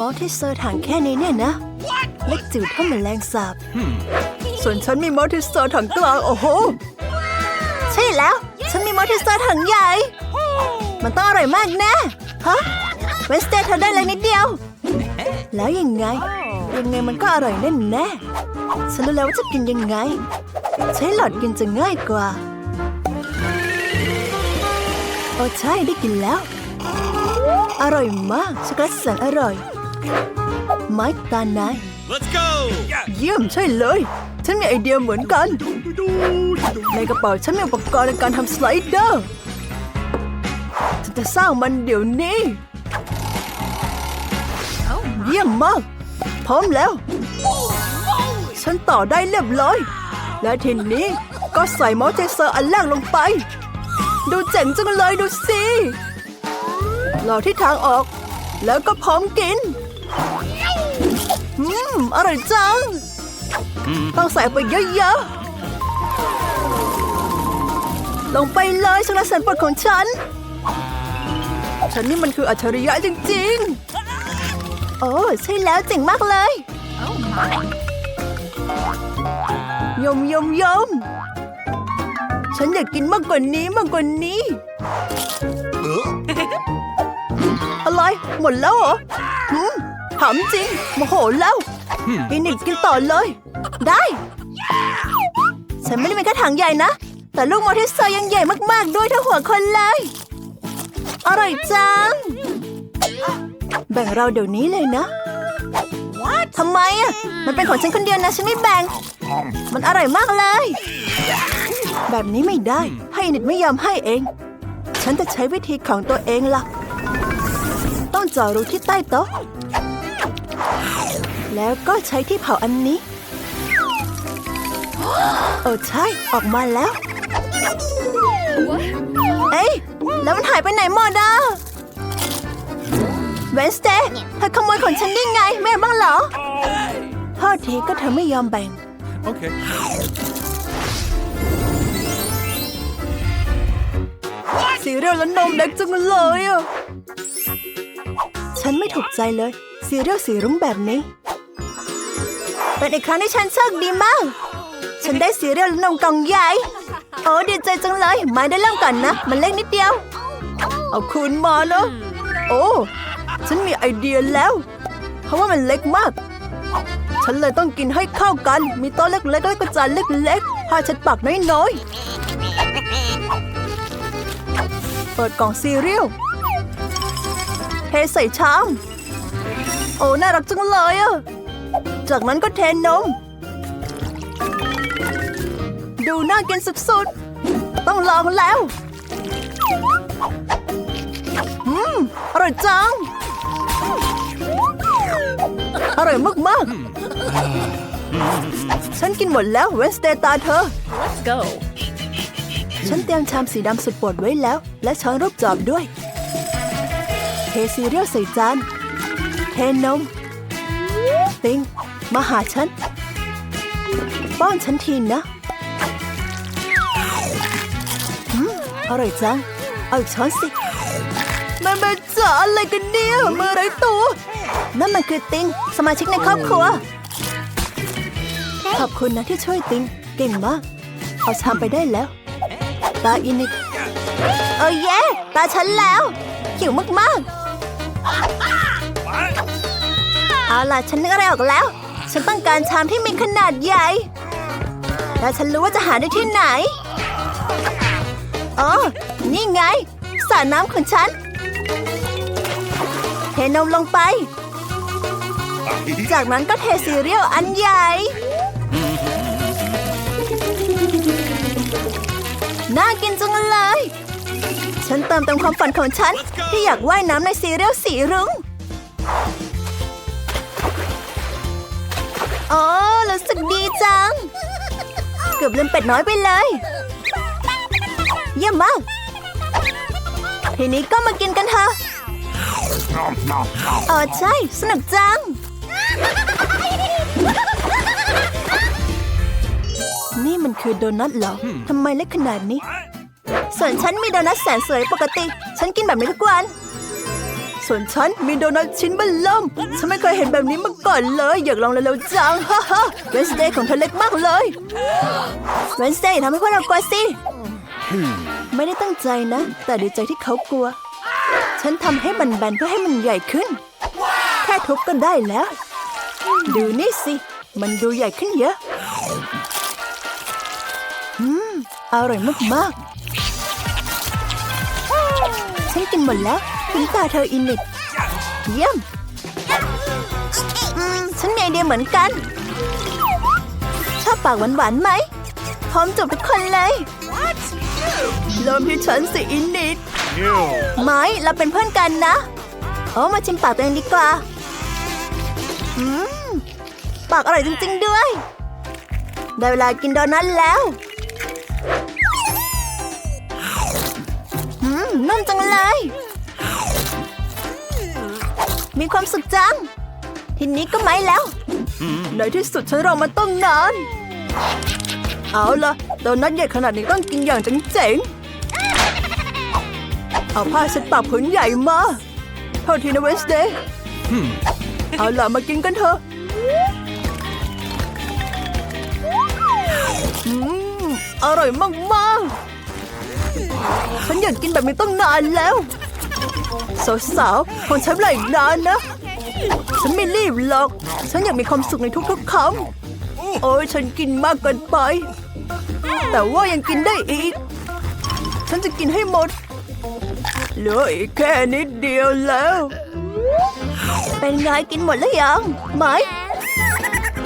มอลที่เซอร์ถังแค่นี้เนี่ยนะเล็กจิ๋วเท่าเหมือนแรงสาบส่วนฉันมีมอลที่เซอร์ถังกลางโอ้โหใช่แล้ว ฉันมีมอลที่เซอร์ถังใหญ่ มันต้องอร่อยมากแน่ฮะเวสเตย์เธอได้เลยนิดเดียว แล้วยังไง ยังไงมันก็อร่อยแน่แน่ๆฉันรู้แล้วว่าจะกินยังไง ใช้หลอดกินจะง่ายกว่าโอ้ใช่ได้กินแล้ว อร่อยมากช็อกโกแลตแสนอร่อย ไม้ตานาย Let's go! เยี่ยมใช่เลย ฉันมีไอเดียเหมือนกัน ในกระเป๋าฉันมีอุปกรณ์ในการทำสไลเดอร์ฉันจะสร้างมันเดี๋ยวนี้ เยี่ยมมาก พร้อมแล้ว ฉันต่อได้เรียบร้อย และทีนี้ก็ใส่มอสเทเซอร์อันแรกลงไป ดูเจ๋งจังเลยดูสิรอที่ทางออก แล้วก็พร้อมกิน อืม อร่อยจัง ต้องใส่ไปเยอะๆ ลงไปเลยช็อกโกแลตแสนโปรดของฉัน ฉันนี่มันคืออัจฉริยะจริงๆ โอ้ใช่แล้วเจ๋งมากเลยยมยมยมฉันอยากกินมากกว่านี้มากกว่านี้อะไรหมดแล้วเหรอ หืมถามจริง โมโหแล้วฟินิกซ์กินต่อเลย ได้ ฉันไม่ได้มีแค่ถังใหญ่นะ แต่ลูกมอเตอร์ไซค์ยังใหญ่มากๆ ด้วยเท่าหัวคนเลย อร่อยจัง แบ่งเราเดี๋ยวนี้เลยนะทำไมอะ มันเป็นของฉันคนเดียวนะ ฉันไม่แบ่ง มันอร่อยมากเลย แบบนี้ไม่ได้ ให้นิดไม่ยอมให้เอง ฉันจะใช้วิธีของตัวเองล่ะ ต้องเจาะรูที่ใต้โต๊ะ แล้วก็ใช้ที่เผาอันนี้เออใช่ ออกมาแล้ว เอ้ย แล้วมันหายไปไหนหมดอะเวนสเตย์เธอขโมยของฉันได้ไง แม่บ้างเหรอโทษทีก็เธอไม่ยอมแบ่ง Okay. สีเรียลและนมเด็กจังเลยอะ ฉันไม่ถูกใจเลยสีเรียลสีรุ้งแบบนี้ เป็นอีกครั้งที่ฉันโชคดีมาก ฉันได้สีเรียลนมกล่องใหญ่ โอ้ดีใจจังเลย มาได้เริ่มก่อนนะ มันเล็กนิดเดียว เอาคืนมานะโอ้ ฉันมีไอเดียแล้ว เพราะว่ามันเล็กมาก ฉันเลยต้องกินให้เข้ากัน มีโต๊ะเล็กๆและก็จานเล็กๆผ้าเช็ดปากน้อยๆ เปิดกล่องซีเรียลเทใส่ชาม โอ้ น่ารักจังเลยอะ จากนั้นก็เทนม ดูน่ากินสุดๆ ต้องลองแล้ว อืม อร่อยจัง อร่อยมากๆ ฉันกินหมดแล้วเวนสเตย์ตาเธอ Let's go. ฉันเตรียมชามสีดำสุดโปรดไว้แล้ว และช้อนรูปจอบด้วย เทซีเรียลใส่จาน เทนม ติง มาหาฉัน ป้อนฉันทีนะอืมอร่อยจัง เอาอีกช้อนสิแม่แม่จ๋าอะไรกันเนี่ยมือไรตัวนั่นมันคือติง สมาชิกในครอบครัว ขอบคุณนะที่ช่วยติง เก่งมาก เอาชามไปได้แล้ว ตาอินิกเออเย่ตาฉันแล้วหิวมากๆ เอาล่ะ ฉันนึกอะไรออกแล้ว ฉันต้องการชามที่มีขนาดใหญ่และฉันรู้ว่าจะหาได้ที่ไหน อ๋อ นี่ไงสระน้ำของฉัน เทนมลงไป จากนั้นก็เทซีเรียลอันใหญ่ น่ากินจังเลย ฉันเติมเต็มความฝันของฉัน ที่อยากว่ายน้ำในซีเรียลสีรุ้ง โอ้รู้สึกดีจัง เกือบลืมเป็ดน้อยไปเลย เยี่ยมมาก ทีนี้ก็มากินกันเถอะเออใช่ สนุกจัง นี่มันคือโดนัทเหรอ ทำไมเล็กขนาดนี้ ส่วนฉันมีโดนัทแสนสวยปกติ ฉันกินแบบนี้ทุกวัน ส่วนฉันมีโดนัทชิ้นเบัลล่มฉันไม่เคยเห็นแบบนี้มาก่อนเลย อยากลองเร็วๆจังฮ่าฮ่าเวนสเดย์ของเธอเล็กมากเลยเวนสเดย์ทำให้พวกเรากลัวสิ ไม่ได้ตั้งใจนะ แต่ดีใจที่เขากลัว ฉันทำให้มันแบนเพื่อให้มันใหญ่ขึ้น แค่ทุบก็ได้แล้ว ดูนี่สิ มันดูใหญ่ขึ้นเยอะ อืม อร่อยมากๆฉันกินหมดแล้ว ถึงตาเธออินิดเยี่ยมฉันมีไอเดียเหมือนกัน ชอบปากหวานๆไหม พร้อมจบทุกคนเลยเริ่มที่ฉันสิอินิดไม้เราเป็นเพื่อนกันนะโอ้มาชิมปากตัวเองดีกว่าปากอร่อยจริงๆด้วย ได้เวลากินโดนัทแล้วนุ่มจังเลย มีความสุขจัง ทีนี้ก็ไม่แล้ว ในที่สุดฉันรอมาตั้งนาน เอาล่ะโดนัทใหญ่ขนาดนี้ต้องกินอย่างเจ๋งๆ เอาผ้าเช็ดปากผืนใหญ่มาโทษทีนะเวนสเดย์เอาล่ะมากินกันเถอะอืมอร่อยมากๆ ฉันอยากกินแบบนี้ต้องนานแล้ว สาวๆคงใช้เวลาอีกนานนะ ฉันไม่รีบหรอก ฉันอยากมีความสุขในทุกๆคำโอ้ยฉันกินมากเกินไป แต่ว่ายังกินได้อีก ฉันจะกินให้หมด เหลืออีกแค่นิดเดียวแล้ว เป็นไงกินหมดแล้วยังไหม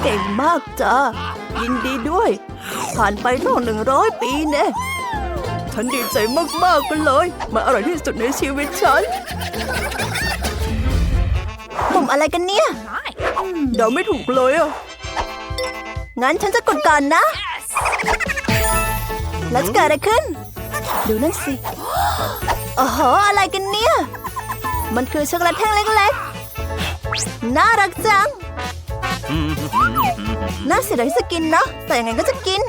เก่งมากจ้ายินดีด้วย ผ่านไปต้องหนึ่งร้อยปีเน่ ฉันดีใจมากๆกันเลยมาอร่อยที่สุดในชีวิตฉันปุ่มอะไรกันเนี่ยเดาไม่ถูกเลยอะ งั้นฉันจะกดก่อนนะ แล้วจะเกิดอะไรขึ้น ดูนั่นสิโอ้โหอะไรกันเนี่ย มันคือช็อกโกแลตแท่งเล็กๆ น่ารักจัง น่าเสียดายที่จะกินนะแต่ยังไงก็จะกิน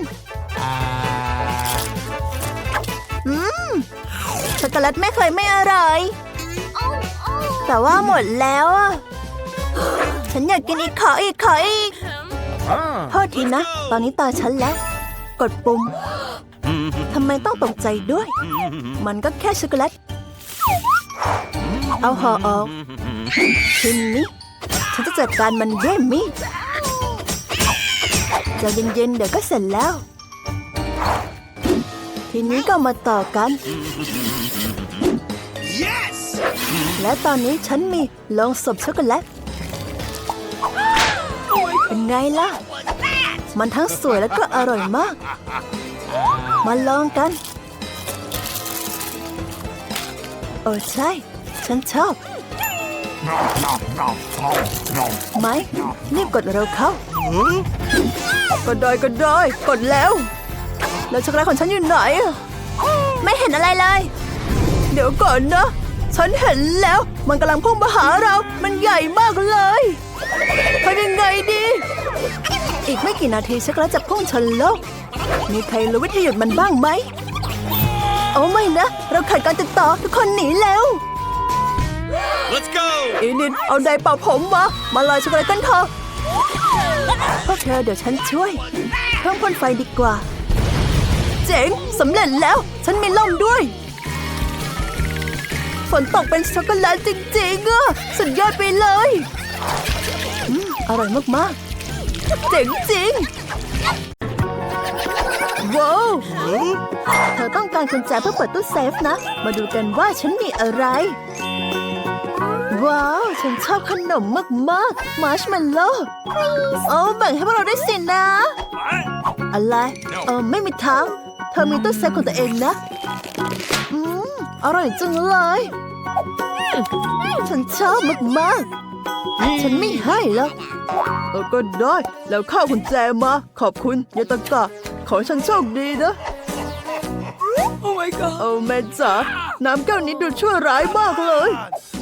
อืมช็อกโกแลตไม่เคยไม่อร่อย แต่ว่าหมดแล้วอะฉันอยากกินอีกขออีกขออีกโทษทีนะ ตอนนี้ตาฉันแล้ว กดปุ่มทำไมต้องตกใจด้วย มันก็แค่ช็อกโกแลต เอาห่อออกทีนี้ฉันจะจัดการมันด้วยมีดใจะเย็นๆเดี๋ยวก็เสร็จแล้ว ทีนี้ก็มาต่อกันและตอนนี้ฉันมีโลงศพช็อกโกแลตเป็นไงล่ะ มันทั้งสวยแล้วก็อร่อยมาก มาลองกัน โอ้ใช่ ฉันชอบไหมรีบกดเร็วเข้า ก็ได้ก็ได้ กดแล้ว แล้วช็อกโกแลตของฉันอยู่ไหนอะไม่เห็นอะไรเลย เดี๋ยวก่อนนะ ฉันเห็นแล้ว มันกำลังพุ่งมาหาเรา มันใหญ่มากเลยทำยังไงดี อีกไม่กี่นาทีช็อกโกแลตจะพุ่งชนโลก มีใครรู้วิธีหยุดมันบ้างไหมโอ้ไม่นะ เราขาดการติดต่อทุกคนหนีแล้ว Let's go! อีนิดเอาไดร์เป่าผมมา มาลอยช็อกโกแลตกันเถอะพวกเธอเดี๋ยวฉันช่วย เพิ่มพ่นไฟดีกว่า เจ๋งสำเร็จแล้ว ฉันมีล่มด้วย ฝนตกเป็นช็อกโกแลตจริงๆอะสุดยอดไปเลยอืมอร่อยมากๆ เจ๋งจริงว้าวเธอต้องการกุญแจเพื่อเปิดตู้เซฟนะ มาดูกันว่าฉันมีอะไร ว้าว ฉันชอบขนมมากๆมาร์ชเมลโล่โอ้แบ่งให้พวกเราได้สินะ อะไร เออไม่มีทาง เธอมีตู้เซฟของตัวเองนะ อืม อร่อยจังเลย ฉันชอบมากๆ ฉันไม่ให้แล้วเออก็ได้ แล้วข้าวกุญแจมา ขอบคุณยาตะกะ ขอให้ฉันโชคดีนะ Oh my god! เอาแม่จ๋า น้ำแก้วนี้ดูชั่วร้ายมากเลย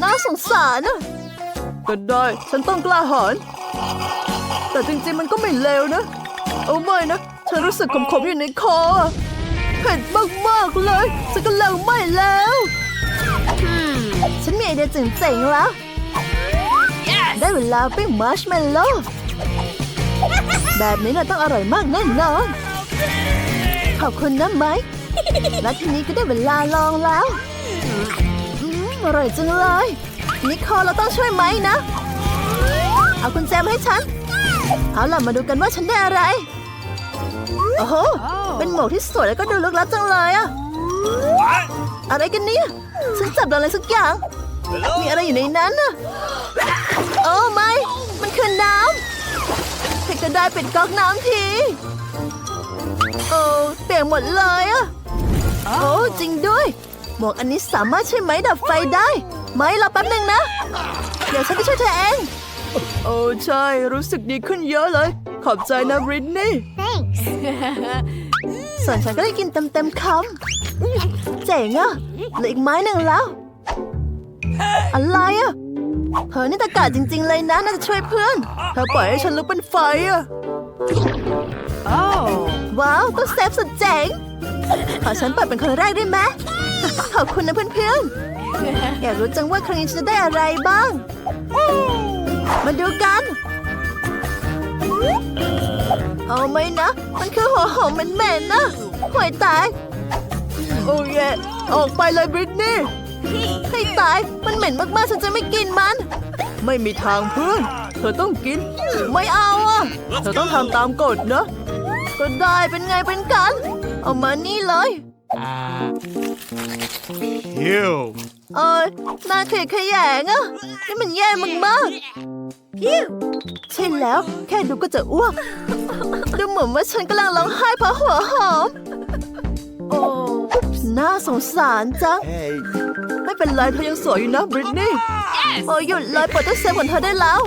น่าสงสารนะก็ได้ ฉันต้องกล้าหาญแต่จริงๆมันก็ไม่เลวนะเอาไม่นะฉันรู้สึกขมๆอยู่ในคออะ เผ็ดมากๆเลยฉันก็เลวไม่แล้วฉันมีมีไอเดียเจ๋งๆแล้ว ได้เวลาปิ้งมัชเมลโล่แบบนี้น่ะต้องอร่อยมากแน่นอน ขอบคุณนะไหมและทีนี้ก็ได้เวลาลองแล้วอืมอร่อยจังเลย นิโคลเราต้องช่วยไหมนะ เอากุญแจมาให้ฉัน เอาล่ะมาดูกันว่าฉันได้อะไร โอ้โห เป็นหมวกที่สวยแล้วก็ดูลึกลับจังเลยอะอะไรกันเนี่ย ฉันจับโดนอะไรสักอย่าง มีอะไรอยู่ในนั้นน่ะโอ้ไม่ มันคือน้ำใครก็ได้เปิดก๊อกน้ำทีโอ้เปียกหมดเลยอะโอ้จริงด้วย หมวกอันนี้สามารถใช้ไหมดับไฟได้ ไม้รอแป๊บหนึ่งนะ เดี๋ยวฉันไปช่วยเธอเอง โอ้ใช่ รู้สึกดีขึ้นเยอะเลย ขอบใจนะบริตนี่ส่วนฉันก็ได้กินเต็มเต็มๆคำเจ๋งอะเหลืออีกไม้หนึ่งแล้ว อะไรอะเธอนี่ตะกาจริง ๆ เลยนะ น่าจะช่วยเพื่อน เธอปล่อยให้ฉันลุกเป็นไฟอะว้าวต้องเซฟสุดเจ๋ง ขอฉันเปิดเป็นคนแรกได้ไหมขอบคุณนะเพื่อนๆอยากรู้จังว่าครั้งนี้ฉันจะได้อะไรบ้าง มาดูกัน เอาไหมนะ มันคือหัวหอมเหม็นๆนะห่วยตาย โอ้ยออกไปเลยบริตนี่ให้ตาย มันเหม็นมากๆ ฉันจะไม่กินมัน ไม่มีทางเพื่อน เธอต้องกิน ไม่เอาอะ เธอต้องทำตามกฎนะ ก็ได้เป็นไงเป็นกัน เอามานี่เลย Ew. เอ้ยน่าเขยขยงอะ นี่มันแย่มากๆ ใช่แล้ว แค่ดูก็จะอ้วก ดูเหมือนว่าฉันกำลังร้องไห้เพราะหัวหอม โอ้น่าสงสารจัง Hey. ไม่เป็นไรเธอยังสวยอยู่นะบริตนี่ โอ้ยหยุดเลยเปิดตู้เซฟของเธอได้แล้ว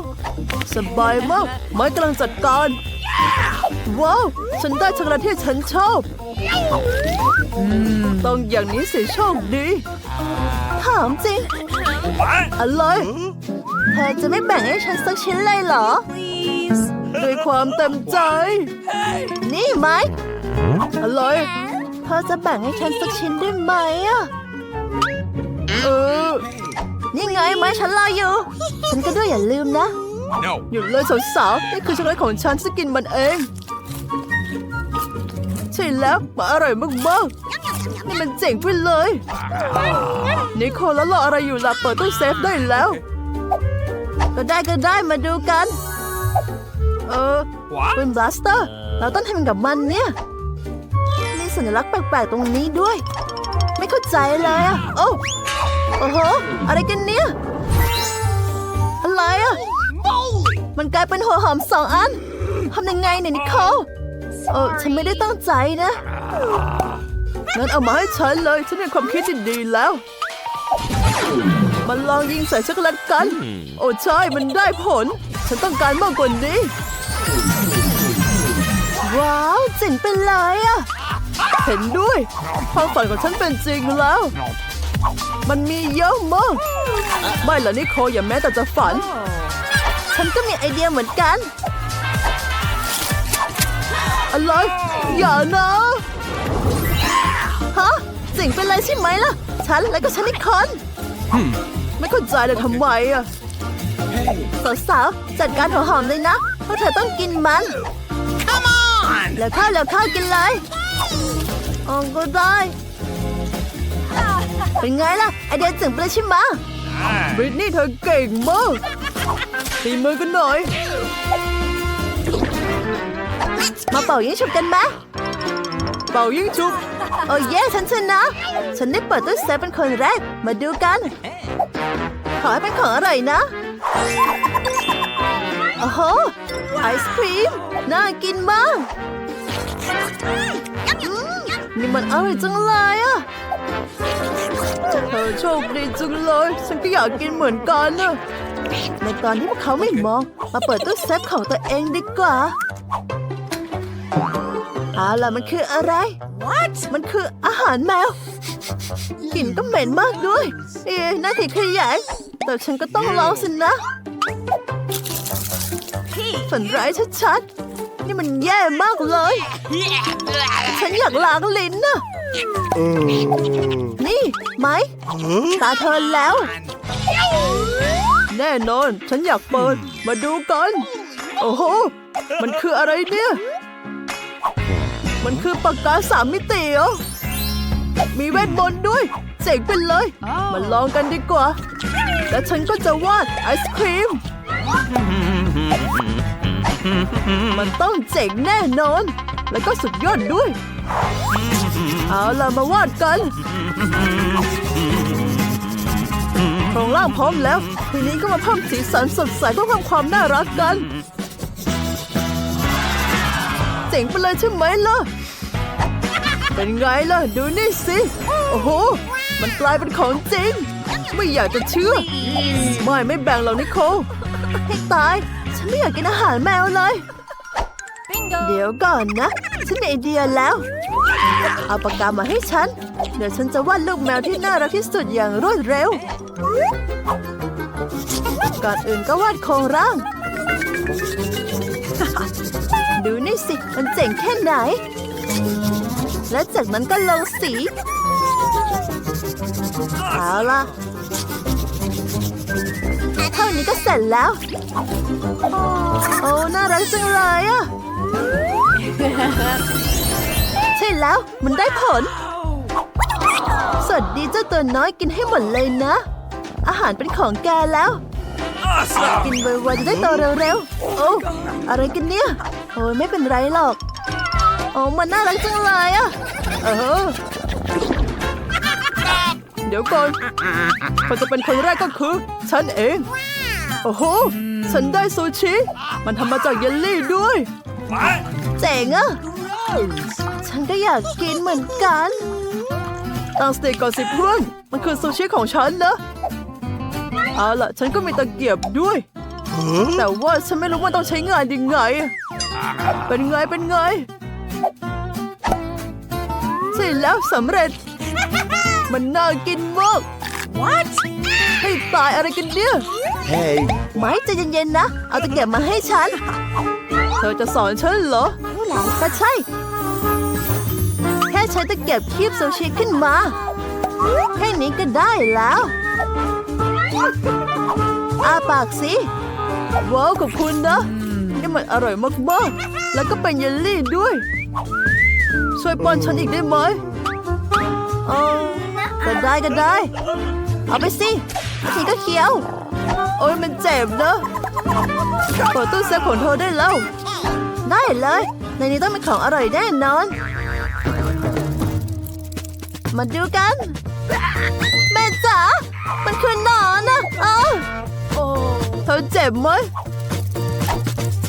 สบายมาก ไม้กำลังจัดการ ว้าว ฉันได้ช็อกโกแลตที่ฉันชอบอืมต้องอย่างนี้สิโชคดี ถามจริง What? อะไร เธอจะไม่แบ่งให้ฉันสักชิ้นเลยเหรอ ด้วยความเต็มใจ นี่ไหมอะไรเธอจะแบ่งให้ฉันสักชิ้นได้ไหมอะเออนี่ไงไหมฉันรออยู่ ฉันก็ด้วยอย่าลืมนะ No. หยุดเลยสาวๆนี่คือช็อกโกแลตของฉันฉันกินมันเอง ใช่แล้วมันอร่อยมากๆนี่มันเจ๋งไปเลย นิโคลแล้วรออะไรอยู่ล่ะเปิดตู้เซฟได้แล้ว ก็ได้ก็ได้มาดูกัน เออ What? ปืนบลัสเตอร์ เราต้องทำกับมันเนี่ย มีสัญลักษณ์แปลกๆตรงนี้ด้วย ไม่เข้าใจเลยอะโอ้โอ้โห อะไรกันเนี่ย อะไรอะมันกลายเป็นหัวหอมสองอันทำยังไงเนี่ยนิโคลเออฉันไม่ได้ตั้งใจนะงั้นเอามาให้ฉันเลย ฉันมีความคิดที่ดีแล้ว มันลองยิงใส่ช็อกโกแลตกัน โอ้ใช่ มันได้ผล ฉันต้องการมากกว่านี้ ว้าวเจ๋งไปเลยอะเห็นด้วย ความฝันของฉันเป็นจริงแล้ว มันมีเยอะมาก ไม่ละนิโคอย่าแม้แต่จะฝัน ฉันก็มีไอเดียเหมือนกัน อะไร อย่านะฮะเจ๋งไปเลยใช่ไหมล่ะ ฉันแล้วก็ฉันอีกคนไม่เข้าใจเลยทำไมอะ สาวๆ จัดการหัวหอมเลยนะ เพราะเธอต้องกินมัน Come on. แล้วข้าวแล้วข้าวกินเลยอ๋อก็ได้ เป็นไงล่ะ ไอเดียเจ๋งไปเลยใช่ไหมบริตนี่เธอเก่งมากตีมือกันหน่อย มาเป่ายิงฉุบกันไหมเป่ายิงฉุบโอ้เย่ฉันชนะ ฉันได้เปิดตู้เซฟเป็นคนแรก มาดูกัน ขอให้เป็นของอร่อยนะโอ้โหไอศครีม น่ากินมากอืมนี่มันอร่อยจังเลยอะเธอโชคดีจังเลย ฉันก็อยากกินเหมือนกันนะในตอนที่พวกเขาไม่มอง มาเปิดตู้เซฟของตัวเองดีกว่าเอาล่ะมันคืออะไร What มันคืออาหารแมวกลิ่นก็เหม็นมากด้วย เอ๊ะน่าถิขยายแต่ฉันก็ต้องลองสินะ ฝันร้ายชัดๆ นี่มันแย่มากเลย ฉันอยากล้างลิ้นน่ะนี่ไหมตาเธอแล้ว แน่นอน ฉันอยากเปิด มาดูกัน โอ้โห มันคืออะไรเนี่ย มันคือปากกาสามมิติเหรอมีเวทมนต์ด้วย เจ๋งไปเลย มาลองกันดีกว่า แล้วฉันก็จะวาดไอศครีม มันต้องเจ๋งแน่นอน แล้วก็สุดยอดด้วย เอาล่ะมาวาดกันโครงร่างพร้อมแล้ว ทีนี้ก็มาเพิ่มสีสันสดใสเพื่อเพิ่มความน่ารักกัน เจ๋งไปเลยใช่ไหมล่ะ เป็นไงล่ะ ดูนี่สิ โอ้โห มันกลายเป็นของจริง ไม่อยากจะเชื่อ ไม่ไม่แบ่งหรอกนิโคให้ตาย ฉันไม่อยากกินอาหารแมวเลย เดี๋ยวก่อนนะ ฉันมีไอเดียแล้ว เอาปากกามาให้ฉัน เดี๋ยวฉันจะวาดลูกแมวที่น่ารักที่สุดอย่างรวดเร็ว ก่อนอื่นก็วาดโครงร่าง ดูนี่สิ มันเจ๋งแค่ไหน และจากนั้นก็ลงสี เอาล่ะเท่า นี้ก็เสร็จแล้ว โอ้ น่ารักจังเลยอะใช่แล้ว มันได้ผล สวัสดีเจ้าตัวน้อยกินให้หมดเลยนะ อาหารเป็นของแกแล้ว กินไวๆจะได้โตเร็วๆ โอ้อะไรกันเนี่ยโอ้ยไม่เป็นไรหรอก โอ้มันน่ารักจังเลยอะเออเดี๋ยวก่อนคนจะเป็นคนแรกก็คือ ฉันเอง โอ้โห ฉันได้ซูชิ มันทำมาจากเยลลี่ด้วย เจ๋งอะฉันก็อยากกินเหมือนกัน ตั้งสติก่อนสิเพื่อน มันคือซูชิของฉันนะเอาล่ะ ฉันก็มีตะเกียบด้วย แต่ว่าฉันไม่รู้ว่าต้องใช้งานยังไง เป็นไง เป็นไงใช่แล้วสำเร็จ มันน่ากินมาก What ตายอะไรกันเนี่ย Hey. ไม่ใจเย็นๆนะ เอาตะเกียบมาให้ฉัน เธอจะสอนฉันเหรอก็ใช่ แค่ใช้ตะเกียบคีบซูชิขึ้นมา แค่นี้ก็ได้แล้วอาปากสิ ว้าวขอบคุณนะ นี่มันอร่อยมากๆ แล้วก็เป็นเยลลี่ด้วย ช่วยป้อนฉันอีกได้ไหมเออก็ได้ก็ได้ เอาไปสิ ทีก็เคี้ยว โอ้ยมันเจ็บนะเปิดตู้เซฟของเธอได้แล้ว ได้เลย ในนี้ต้องมีของอร่อยแน่นอน มาดูกัน แม่จ๋า มันคือหนอนนะเออโอ้เธอเจ็บไหม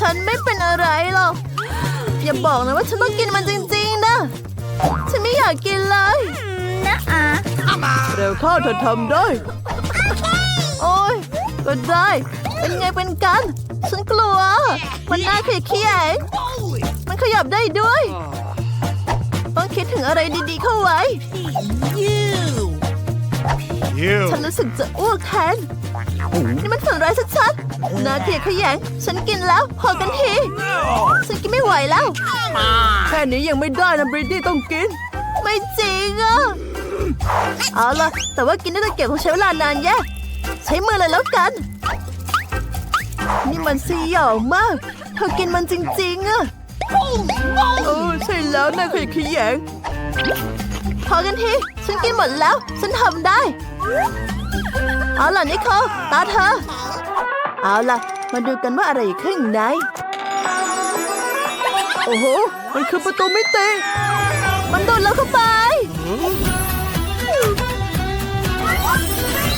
ฉันไม่เป็นอะไรหรอก อย่าบอกนะว่าฉันต้องกินมันจริงๆนะ ฉันไม่อยากกินเลยเร็วเข้าเธอทำได้โอ้ย ก็ได้ เป็นไงเป็นกัน ฉันกลัว มันน่าเขียเขียงมันขยับได้ด้วย ต้องคิดถึงอะไรดีๆเข้าไว้ You. ฉันรู้สึกจะอ้วกแทน นี่มันฝันร้ายชัดๆน่าเกลียดขยง ฉันกินแล้ว พอกันที ฉันกินไม่ไหวแล้ว แค่นี้ยังไม่ได้นะบริดดี้ต้องกิน ไม่จริงอะเอาล่ะ แต่ว่ากินด้วยตะเกียบคงใช้เวลานานแย่ ใช้มือเลยแล้วกัน นี่มันสยองมาก เธอกินมันจริงๆอะเออใช่แล้วนายขยะแขยงพอกันที ฉันกินหมดแล้ว ฉันทำได้ เอาล่ะนิโคลตาเธอ เอาล่ะ มาดูกันว่าอะไรอยู่ข้างในโอ้โห มันคือประตูมิติมันโดนแล้วเข้าไป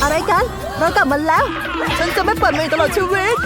อะไรกัน เรากลับมาแล้ว ฉันจะไม่เปิดมันอีกตลอดชีวิต